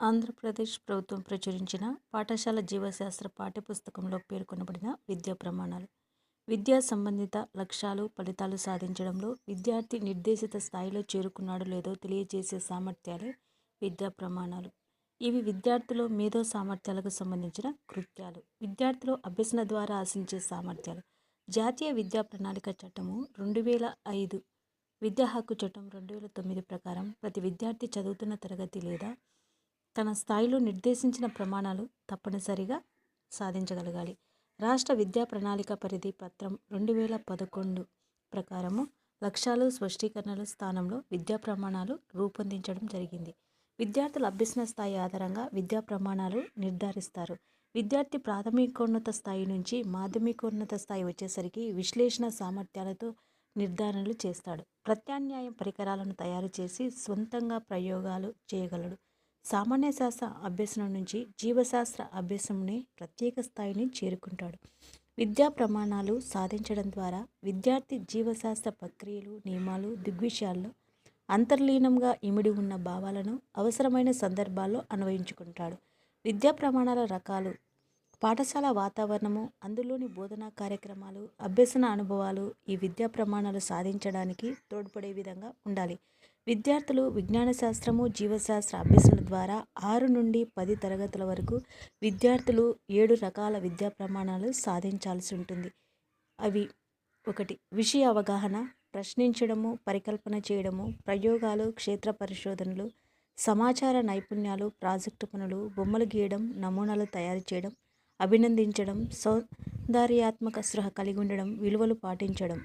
ఆంధ్రప్రదేశ్ ప్రభుత్వం ప్రచురించిన పాఠశాల జీవశాస్త్ర పాఠ్యపుస్తకంలో పేర్కొనబడిన విద్యా ప్రమాణాలు. విద్యా సంబంధిత లక్ష్యాలు ఫలితాలు సాధించడంలో విద్యార్థి నిర్దేశిత స్థాయిలో చేరుకున్నాడో లేదో తెలియజేసే సామర్థ్యాలే విద్యా ప్రమాణాలు. ఇవి విద్యార్థుల మేధో సామర్థ్యాలకు సంబంధించిన కృత్యాలు. విద్యార్థులు అభ్యసన ద్వారా ఆశించే సామర్థ్యాలు. జాతీయ విద్యా ప్రణాళిక చట్టము రెండు వేల ఐదు. విద్యా హక్కు చట్టం రెండు వేల తొమ్మిది ప్రకారం ప్రతి విద్యార్థి చదువుతున్న తరగతి లేదా తన స్థాయిలో నిర్దేశించిన ప్రమాణాలు తప్పనిసరిగా సాధించగలగాలి. రాష్ట్ర విద్యా ప్రణాళిక పరిధి పత్రం రెండు వేల పదకొండు ప్రకారము లక్ష్యాలు స్పష్టీకరణల స్థానంలో విద్యా ప్రమాణాలు రూపొందించడం జరిగింది. విద్యార్థుల అభ్యసన స్థాయి ఆధారంగా విద్యా ప్రమాణాలు నిర్ధారిస్తారు. విద్యార్థి ప్రాథమికోన్నత స్థాయి నుంచి మాధ్యమికోన్నత స్థాయి వచ్చేసరికి విశ్లేషణ సామర్థ్యాలతో నిర్ధారణలు చేస్తాడు. ప్రత్యామ్నాయ పరికరాలను తయారు చేసి సొంతంగా ప్రయోగాలు చేయగలడు. సామాన్య శాస్త్ర అభ్యసనం నుంచి జీవశాస్త్ర అభ్యసనంని ప్రత్యేక స్థాయిని చేరుకుంటాడు. విద్యా ప్రమాణాలు సాధించడం ద్వారా విద్యార్థి జీవశాస్త్ర ప్రక్రియలు నియమాలు దిగ్విషయాల్లో అంతర్లీనంగా ఇమిడి ఉన్న భావాలను అవసరమైన సందర్భాల్లో అన్వయించుకుంటాడు. విద్యా ప్రమాణాల రకాలు పాఠశాల వాతావరణము అందులోని బోధనా కార్యక్రమాలు అభ్యసన అనుభవాలు ఈ విద్యా ప్రమాణాలు సాధించడానికి తోడ్పడే విధంగా ఉండాలి. విద్యార్థులు విజ్ఞాన శాస్త్రము జీవశాస్త్ర అభ్యసన ద్వారా ఆరు నుండి పది తరగతుల వరకు విద్యార్థులు ఏడు రకాల విద్యా ప్రమాణాలు సాధించాల్సి ఉంటుంది. అవి ఒకటి విషయ అవగాహన ప్రశ్నించడము పరికల్పన చేయడము ప్రయోగాలు క్షేత్ర పరిశోధనలు సమాచార నైపుణ్యాలు ప్రాజెక్టు పనులు బొమ్మలు గీయడం నమూనాలు తయారు చేయడం అభినందించడం సౌందర్యాత్మక స్పృహ కలిగి ఉండడం విలువలు పాటించడం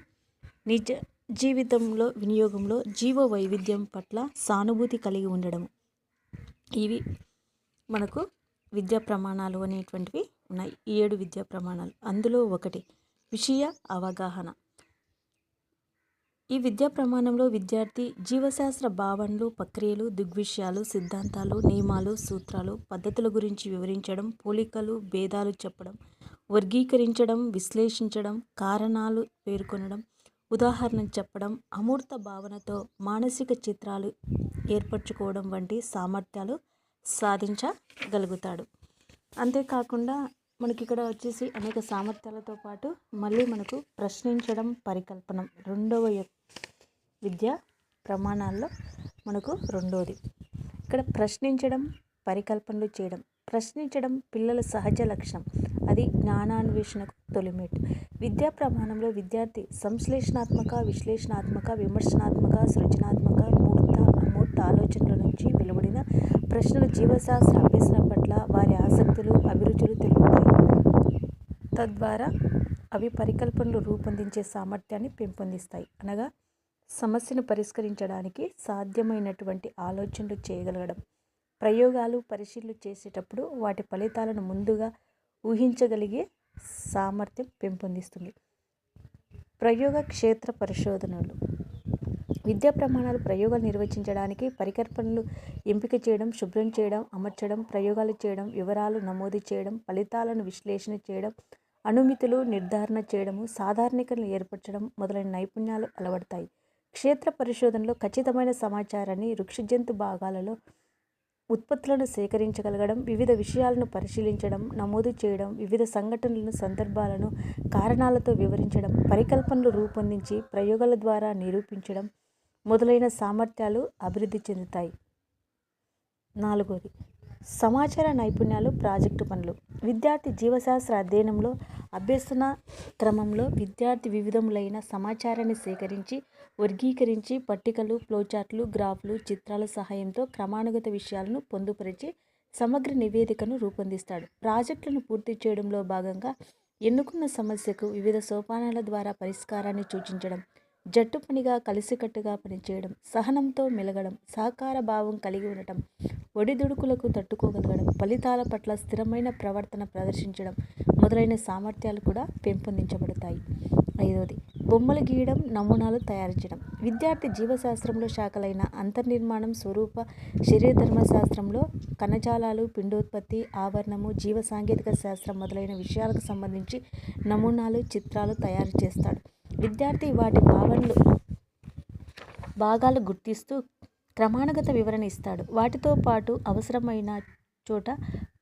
నిజ జీవితంలో వినియోగంలో జీవ వైవిధ్యం పట్ల సానుభూతి కలిగి ఉండడం. ఇవి మనకు విద్యా ప్రమాణాలు అనేటువంటివి ఉన్నాయి. ఈ ఏడు విద్యా ప్రమాణాలు. అందులో ఒకటి విషయ అవగాహన. ఈ విద్యా ప్రమాణంలో విద్యార్థి జీవశాస్త్ర భావనలు ప్రక్రియలు దిగ్విషయాలు సిద్ధాంతాలు నియమాలు సూత్రాలు పద్ధతుల గురించి వివరించడం పోలికలు భేదాలు చెప్పడం వర్గీకరించడం విశ్లేషించడం కారణాలు పేర్కొనడం ఉదాహరణ చెప్పడం అమూర్త భావనతో మానసిక చిత్రాలు ఏర్పరచుకోవడం వంటి సామర్థ్యాలు సాధించగలుగుతాడు. అంతేకాకుండా మనకి ఇక్కడ వచ్చేసి అనేక సామర్థ్యాలతో పాటు మళ్ళీ మనకు ప్రశ్నించడం పరికల్పనం రెండవ విద్య ప్రమాణాల్లో మనకు రెండోది. ఇక్కడ ప్రశ్నించడం పరికల్పనలు చేయడం ప్రశ్నించడం పిల్లల సహజ లక్ష్యం అది జ్ఞానాన్వేషణకు తొలిమెట్టు విద్యా ప్రమాణంలో విద్యార్థి సంశ్లేషణాత్మక విశ్లేషణాత్మక విమర్శనాత్మక సృజనాత్మక మూర్త అమూర్త ఆలోచనల నుంచి వెలువడిన ప్రశ్నలు జీవశాస్త్ర అభ్యసనం పట్ల వారి ఆసక్తులు అభిరుచులు తెలుపుతాయి. తద్వారా అవి పరికల్పనలు రూపొందించే సామర్థ్యాన్ని పెంపొందిస్తాయి. అనగా సమస్యను పరిష్కరించడానికి సాధ్యమైనటువంటి ఆలోచనలు చేయగలగడం. ప్రయోగాలు పరిశీలన చేసేటప్పుడు వాటి ఫలితాలను ముందుగా ఊహించగలిగే సామర్థ్యం పెంపొందిస్తుంది. ప్రయోగ క్షేత్ర పరిశోధనలు. విద్యా ప్రమాణాలు ప్రయోగాలు నిర్వచించడానికి పరికల్పనలు ఎంపిక చేయడం శుభ్రం చేయడం అమర్చడం ప్రయోగాలు చేయడం వివరాలు నమోదు చేయడం ఫలితాలను విశ్లేషణ చేయడం అనుమితులు నిర్ధారణ చేయడము సాధారణీకరణలు ఏర్పరచడం మొదలైన నైపుణ్యాలు అలవడతాయి. క్షేత్ర పరిశోధనలో ఖచ్చితమైన సమాచారాన్ని వృక్షజంతు భాగాలలో ఉత్పత్తులను సేకరించగలగడం వివిధ విషయాలను పరిశీలించడం నమోదు చేయడం వివిధ సంఘటనలను సందర్భాలను కారణాలతో వివరించడం పరికల్పనలు రూపొందించి ప్రయోగాల ద్వారా నిరూపించడం మొదలైన సామర్థ్యాలు అభివృద్ధి చెందుతాయి. నాలుగోది సమాచార నైపుణ్యాలు ప్రాజెక్టు పనులు. విద్యార్థి జీవశాస్త్ర అధ్యయనంలో అభ్యసన క్రమంలో విద్యార్థి వివిధములైన సమాచారాన్ని సేకరించి వర్గీకరించి పట్టికలు ఫ్లోచార్ట్లు గ్రాఫ్లు చిత్రాల సహాయంతో క్రమానుగత విషయాలను పొందుపరిచి సమగ్ర నివేదికను రూపొందిస్తాడు. ప్రాజెక్టులను పూర్తి చేయడంలో భాగంగా ఎన్నుకున్న సమస్యకు వివిధ సోపానాల ద్వారా పరిష్కారాన్ని సూచించడం జట్టు పనిగా కలిసికట్టుగా పనిచేయడం సహనంతో మెలగడం సహకార భావం కలిగి ఉండటం ఒడిదుడుకులకు తట్టుకోగలగడం ఫలితాల పట్ల స్థిరమైన ప్రవర్తన ప్రదర్శించడం మొదలైన సామర్థ్యాలు కూడా పెంపొందించబడతాయి. ఐదవది బొమ్మలు గీయడం నమూనాలు తయారు చేయడం విద్యార్థి జీవశాస్త్రంలో శాఖలైన అంతర్నిర్మాణం స్వరూప శరీరధర్మశాస్త్రంలో కణజాలాలు పిండోత్పత్తి ఆవరణము జీవ సాంకేతిక శాస్త్రం మొదలైన విషయాలకు సంబంధించి నమూనాలు చిత్రాలు తయారు చేస్తాడు. విద్యార్థి వాటి భావనలు భాగాలు గుర్తిస్తూ క్రమానుగత వివరణ ఇస్తాడు. వాటితో పాటు అవసరమైన చోట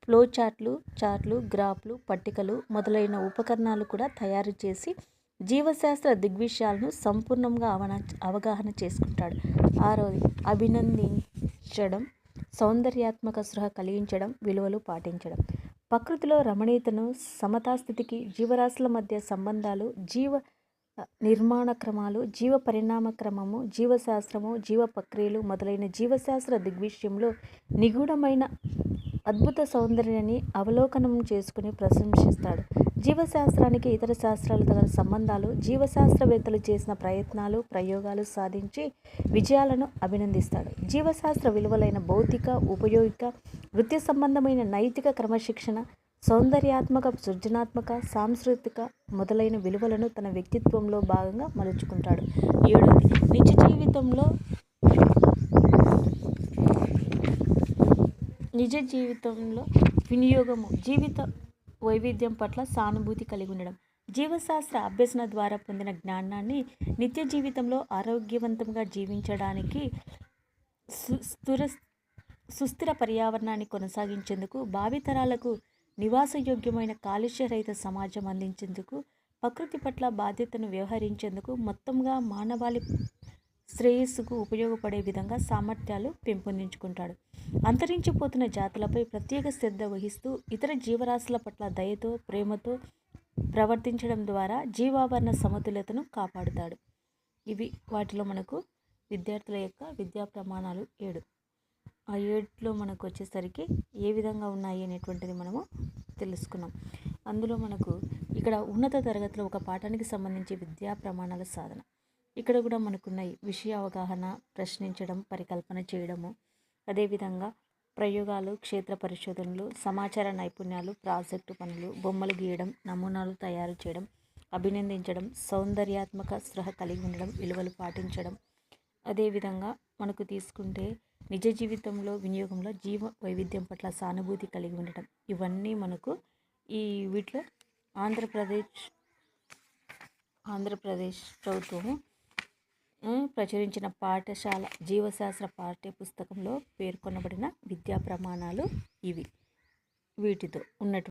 ఫ్లో చార్ట్లు చార్ట్లు గ్రాఫ్లు పట్టికలు మొదలైన ఉపకరణాలు కూడా తయారు చేసి జీవశాస్త్ర దిగ్విషయాలను సంపూర్ణంగా అవన అవగాహన చేసుకుంటాడు. ఆరోది అభినందించడం సౌందర్యాత్మక సృహ కలిగించడం విలువలు పాటించడం. ప్రకృతిలో రమణీయతను సమతాస్థితికి జీవరాశుల మధ్య సంబంధాలు జీవ నిర్మాణ క్రమాలు జీవ పరిణామ క్రమము జీవశాస్త్రము జీవ ప్రక్రియలు మొదలైన జీవశాస్త్ర దిగ్విషయంలో నిగూఢమైన అద్భుత సౌందర్యాన్ని అవలోకనం చేసుకుని ప్రశంసిస్తాడు. జీవశాస్త్రానికి ఇతర శాస్త్రాలతో గల సంబంధాలు జీవశాస్త్రవేత్తలు చేసిన ప్రయత్నాలు ప్రయోగాలు సాధించి విజయాలను అభినందిస్తాడు. జీవశాస్త్ర విలువలైన భౌతిక ఉపయోగిక వృత్తి సంబంధమైన నైతిక క్రమశిక్షణ సౌందర్యాత్మక సృజనాత్మక సాంస్కృతిక మొదలైన విలువలను తన వ్యక్తిత్వంలో భాగంగా మలుచుకుంటాడు. ఏడు నిజ జీవితంలో నిజ జీవితంలో వినియోగము జీవిత వైవిధ్యం పట్ల సానుభూతి కలిగి ఉండడం. జీవశాస్త్ర అభ్యసన ద్వారా పొందిన జ్ఞానాన్ని నిత్య జీవితంలో ఆరోగ్యవంతంగా జీవించడానికి సు సుస్థిర పర్యావరణాన్ని కొనసాగించేందుకు భావితరాలకు నివాసయోగ్యమైన కాలుష్యరహిత సమాజం అందించేందుకు ప్రకృతి పట్ల బాధ్యతను వ్యవహరించేందుకు మొత్తంగా మానవాళి శ్రేయస్సుకు ఉపయోగపడే విధంగా సామర్థ్యాలు పెంపొందించుకుంటాడు. అంతరించిపోతున్న జాతులపై ప్రత్యేక శ్రద్ధ వహిస్తూ ఇతర జీవరాశుల పట్ల దయతో ప్రేమతో ప్రవర్తించడం ద్వారా జీవావరణ సమతుల్యతను కాపాడుతాడు. ఇవి వాటిలో మనకు విద్యార్థుల యొక్క విద్యా ప్రమాణాలు ఏడు. ఆ ఏడులో మనకు వచ్చేసరికి ఏ విధంగా ఉన్నాయి అనేటువంటిది మనము తెలుసుకున్నాం. అందులో మనకు ఇక్కడ ఉన్నత తరగతిలో ఒక పాఠానికి సంబంధించి విద్యా ప్రమాణాల సాధన. ఇక్కడ కూడా మనకున్నాయి విషయ అవగాహన ప్రశ్నించడం పరికల్పన చేయడము. అదేవిధంగా ప్రయోగాలు క్షేత్ర పరిశోధనలు సమాచార నైపుణ్యాలు ప్రాజెక్టు పనులు బొమ్మలు గీయడం నమూనాలు తయారు చేయడం అభినందించడం సౌందర్యాత్మక స్పృహ కలిగి ఉండడం విలువలు పాటించడం. అదేవిధంగా మనకు తీసుకుంటే నిజ జీవితంలో వినియోగంలో జీవ వైవిధ్యం పట్ల సానుభూతి కలిగి ఉండటం. ఇవన్నీ మనకు ఈ వీటిలో ఆంధ్రప్రదేశ్ ఆంధ్రప్రదేశ్ ప్రభుత్వము ప్రచురించిన పాఠశాల జీవశాస్త్ర పాఠ్య పుస్తకంలో పేర్కొనబడిన విద్యా ప్రమాణాలు ఇవి. వీటితో ఉన్నటువంటి